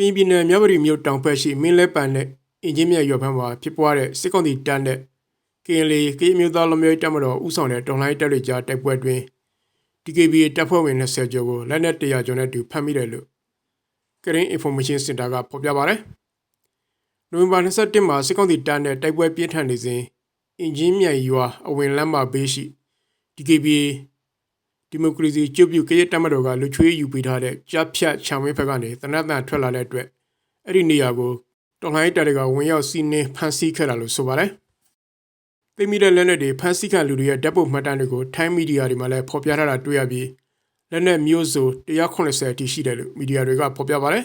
ကရင်ပြည်နယ်မြဝတီမြို့တောင်ဘက်ရှိမင်းလဲပန်နဲ့အင်ဂျင်မြတ်ရွာဘက်မှာဖြစ်ပွားတဲ့စစ်ကောင်စီတပ်နဲ့ကရင်လေကရင်မျိုးသားလူမျိုးတပ်မတော်ဥဆောင်တဲ့တော်လိုင်းတပ်တွေကြားတိုက်ပွဲတွင် DKB တပ်ဖွဲ့ဝင်20ကျော်ကိုလက်နက်100ကျော်နဲ့တူဖမ်းမိတယ်လို့ကရင် information center ကဖော်ပြပါရယ်နိုဝင်ဘာ21မှာစစ်ကောင်စီတပ်နဲ့တိုက်ပွဲပြင်းထန်နေစဉ်အင်ဂျင်မြတ်ရွာအဝင်လမ်းမှာဘေးရှိ DKB ဒီမိုကရေစီကျုပ်ပြုကရတပ်မတော်ကလူချွေးယူပေးထားတဲ့ကြားဖြတ်ချံဝင်းဘက်ကနေတနတ်တန်ထွက်လာတဲ့အတွက်အဲ့ဒီနေရာကိုတော်လှန်ရေးတပ်တွေကဝင်ရောက်စီးနင်းဖမ်းဆီးခဲ့တာလို့ဆိုပါတယ်။သိမိတဲ့လက်နက်တွေဖမ်းဆီးခံလူတွေရဲ့ဓာတ်ပုံမှတ်တမ်းတွေကိုထိုင်းမီဒီယာတွေမှာလည်းဖော်ပြထားတာတွေ့ရပြီးလက်နက်မျိုးစုံ180အထိရှိတယ်လို့မီဒီယာတွေကဖော်ပြပါတယ်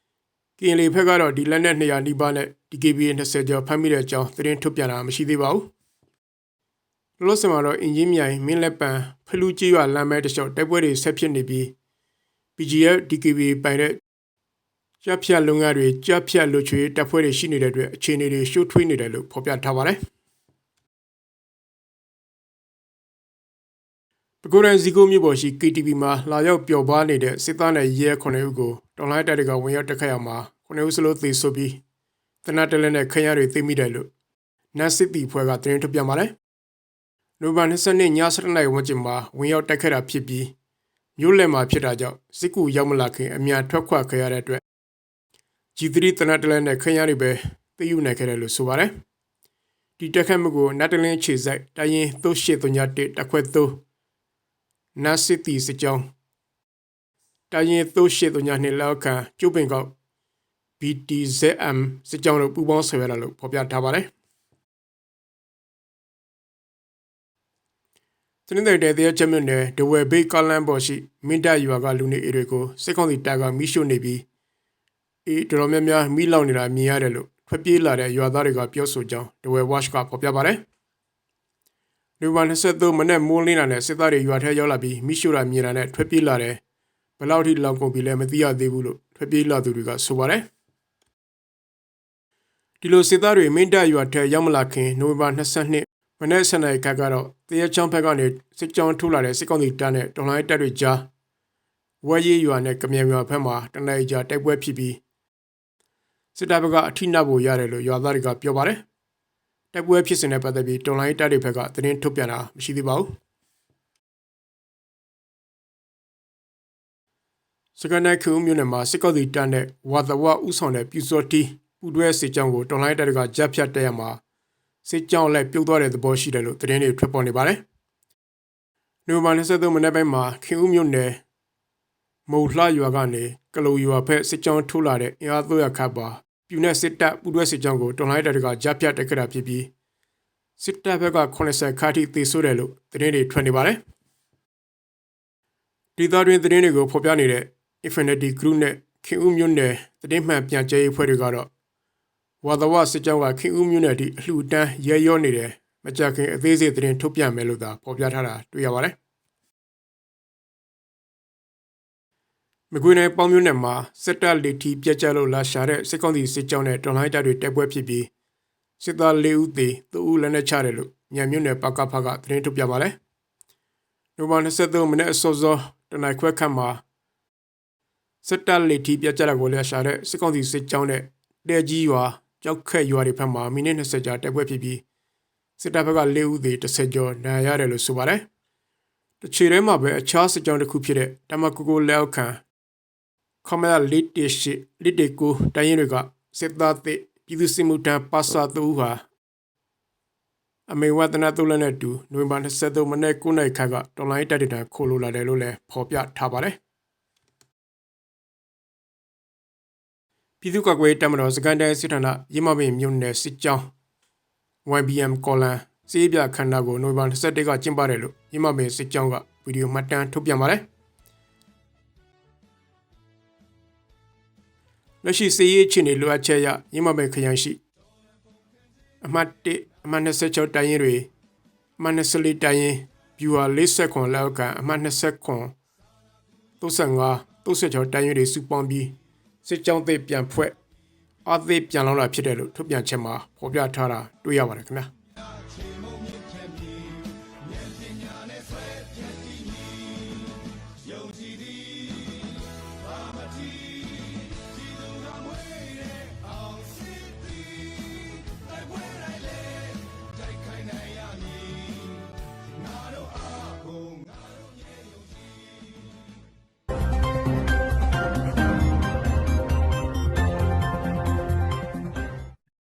။ကရင်လေဘက်ကတော့ဒီလက်နက်200နီးပါးနဲ့ DKBA 20ကျော်ဖမ်းမိတဲ့အကြောင်းသတင်းထုတ်ပြန်တာမရှိသေးပါဘူး။ လောလောဆယ်မှာတော့အင်ဂျင်မြိုင်မင်းလက်ပံဖလူကြီးရွာလမ်းမဲတလျှောက်တိုက်ပွဲတွေဆက်ဖြစ်နေပြီး PGF DKB ပိုင်တဲ့ကြက်ဖြတ်လုံငန်းတွေကြက်ဖြတ်လူချွေတပ်ဖွဲ့တွေရှိနေတဲ့အတွက်အခြေအနေတွေရှိုးထွေးနေတယ်လို့ဖော်ပြထားပါတယ်။ပကိုရန်ဇီကိုမြို့ပေါ်ရှိ KTV မှာလာရောက်ပျော်ပါနေတဲ့စစ်သားနဲ့ရဲ9ဦးကိုတော်လိုင်းတပ်တွေကဝင်ရောက်တက်ခတ်ရမှာ9ဦးစလုံးသေဆုံးပြီးတနတ်တလဲနဲ့ခရရတွေသိမိတယ်လို့နတ်စစ်တီဖွဲ့ကသတင်းထုတ်ပြန်ပါတယ်။ နိုဝင်ဘာ22ည7:00နာရီဝန်းကျင်မှာဝင်ရောက်တိုက်ခတ်တာဖြစ်ပြီးမြို့လယ်မှာဖြစ်တာကြောင့်စစ်ကူရောက်မလာခင်အများထွက်ခွာခဲ့ရတဲ့အတွက် G3 တနတ်တလဲနဲ့ခရရတွေပဲသိယူနိုင်ခဲ့တယ်လို့ဆိုပါတယ်။ဒီတက်ခတ်မှုကိုနတ်တလင်းခြေဆိုင်တိုင်းရင်သို့ရှိတုံညာ1တက်ခွဲ3နတ်စစ်တီစစ်ကြောင်းတိုင်းရင်သို့ရှိတုံညာ2လောက်ခံကျုပ်ပင်ကောက် BTZM စစ်ကြောင်းတို့ပူးပေါင်းဆောင်ရွက်လာလို့ဖော်ပြထားပါတယ်။ စနေတဲ့တဲ့ချက်မြနဲ့ဒဝဲဘေးကလန်ပေါ်ရှိမင်းတပ်ရွာကလူနေအေတွေကိုစစ်ကောင်စီတပ်ကမိရှို့နေပြီးအေးတော်တော်များများမိလောက်နေတာမြင်ရတယ်လို့ထွက်ပြေးလာတဲ့ရွာသားတွေကပြောဆိုကြောင်းဒဝဲဝါ့ချ်ကဖော်ပြပါတယ်။လူပါ23မနေ့မိုးလင်းလာတဲ့စစ်သားတွေရွာထဲရောက်လာပြီးမိရှို့တာမြင်လာတဲ့ထွက်ပြေးလာတဲ့ဘလောက်ထိလောက်ကုန်ပြီလဲမသိရသေးဘူးလို့ထွက်ပြေးလာသူတွေကဆိုပါတယ်။ဒီလိုစစ်သားတွေမင်းတပ်ရွာထဲရောက်မလာခင်နိုဝင်ဘာ22မ နေ့ဆန်နိုင်ခက်ကတော့တရချောင်းဘက်ကနေစစ်ကြောင်းထိုးလာတဲ့စစ်ကောင်စီတပ်နဲ့တော်လိုင်းတပ်တွေကြားဝဲရီရွာနဲ့ကမြန်ရွာဘက်မှာတနအီကြာတိုက်ပွဲဖြစ်ပြီးစစ်တပ်ဘက်ကအထိနာဖို့ရတယ်လို့ရွာသားတွေကပြောပါတယ်။တိုက်ပွဲဖြစ်စဉ်နဲ့ပတ်သက်ပြီးတော်လိုင်းတပ်တွေဘက်ကသတင်းထုတ်ပြန်တာမရှိသေးပါဘူး။စကနိုင်ခုမြို့နယ်မှာစစ်ကောင်စီတပ်နဲ့ဝါသဝဥဆောင်တဲ့ပြူစောတီပူတွဲစစ်ကြောင်းကိုတော်လိုင်းတပ်တွေကဂျပ်ဖြတ်တက်ရမှာ စစ်ကြောင်းလိုက်ပြုတ်သွားတဲ့သဘောရှိတယ်လို့သတင်းတွေထွက်ပေါ်နေပါတယ်။နိုဝင်ဘာ23မနေ့ပိုင်းမှာခင်ဦးမြို့နယ်မုံလှရွာကနေကလိုရွာဖက်စစ်ကြောင်းထိုးလာတဲ့အင်အား300ခန့်ပါပြူနဲ့စစ်တပ်ပူတွဲစစ်ကြောင်းကိုတော်လိုင်းတပ်ကကြားဖြတ်တက်ကြတာဖြစ်ပြီးစစ်တပ်ဘက်က80ခါထိသေဆိုးတယ်လို့သတင်းတွေထွက်နေပါတယ်။ဒီသားတွင်သတင်းတွေကိုဖော်ပြနေတဲ့ Infinity Group နဲ့ခင်ဦးမြို့နယ်သတင်းမှန်ပြန်ကြားရေးဖွဲ့တွေကတော့ ဝါသဝစစ်ကြောင်းကခင်ဦးမြို့နယ်ထိအလှူတန်းရဲရောနေတယ်မကြခင်အသေးစိတ်သတင်းထုတ်ပြန်မယ်လို့သာဖော်ပြထားတာတွေ့ရပါတယ်မကွေးနယ်ပေါင်းမြို့နယ်မှာစစ်တပ်လေထီပြက်ကျလို့လာရှာတဲ့စစ်ကောင်စီစစ်ကြောင်းနဲ့တော်လိုင်းတပ်တွေတိုက်ပွဲဖြစ်ပြီးစစ်သား၄ဦးသေ၃ဦးလက်နက်ချတယ်လို့ညံမြို့နယ်ပကဖကသတင်းထုတ်ပြပါတယ်။နိုဝင်ဘာ23မိနစ်အစောစောတနင်္ဂနွေခွဲခန့်မှာစစ်တပ်လေထီပြက်ကျတာကိုလာရှာတဲ့စစ်ကောင်စီစစ်ကြောင်းနဲ့တဲကြီးရွာ ကြောက်ခက်ရွာတွေဘက်မှာမိနစ်20ကြာတိုက်ပွဲဖြစ်ပြီးစစ်တပ်ဘက်က၄ဦးသေ30ကျော်ဒဏ်ရာရတယ်လို့ဆိုပါတယ်။တချီထဲမှာပဲအခြားစစ်ကြောင်းတစ်ခုဖြစ်တဲ့တမကူကိုလက်ခံခမရလစ်တေရှိလစ်တေကိုတိုင်းရင်တွေကစစ်သားသစ်ပြည်သူစစ်မှုထမ်းပါစာတူဟာအမေဝတနာတုလနဲ့တူနိုဝင်ဘာ23မနေ့9နိုင်ခါကတော်လိုင်းတက်တဲ့ခိုလိုလာတယ်လို့လည်းဖော်ပြထားပါတယ် ပြည်သူ့ကာကွယ်တပ်မတော်စကန်တိုင်းစစ်ဌာနရင်းမပင်မြို့နယ်စစ်ကြောင်း YBM ကော်လန်စီးပြခန္ဓာကိုနိုဝင်ဘာ21ကကျင်းပတယ်လို့ရင်းမပင်စစ်ကြောင်းကဗီဒီယိုမှတ်တမ်းထုတ်ပြန်ပါတယ်လက်ရှိစီးရေးချင်းတွေလိုအပ်ချက်ရရင်းမပင်ခရိုင်ရှိအမှတ်1အမှတ်26တိုင်းရင်တွေအမှတ်24တိုင်းရင် viewer 40ခွန်လောက်ကအမှတ်20ခွန်35 36တိုင်းရင်တွေစုပေါင်းပြီး စစ်ကြောင်းသစ်ပြန်ဖွဲ့အသစ်ပြန်လောင်းတာဖြစ်တယ်လို့ထုတ်ပြန်ချက်မှာဖော်ပြထားတာတွေ့ရပါတယ်ခင်ဗျာ။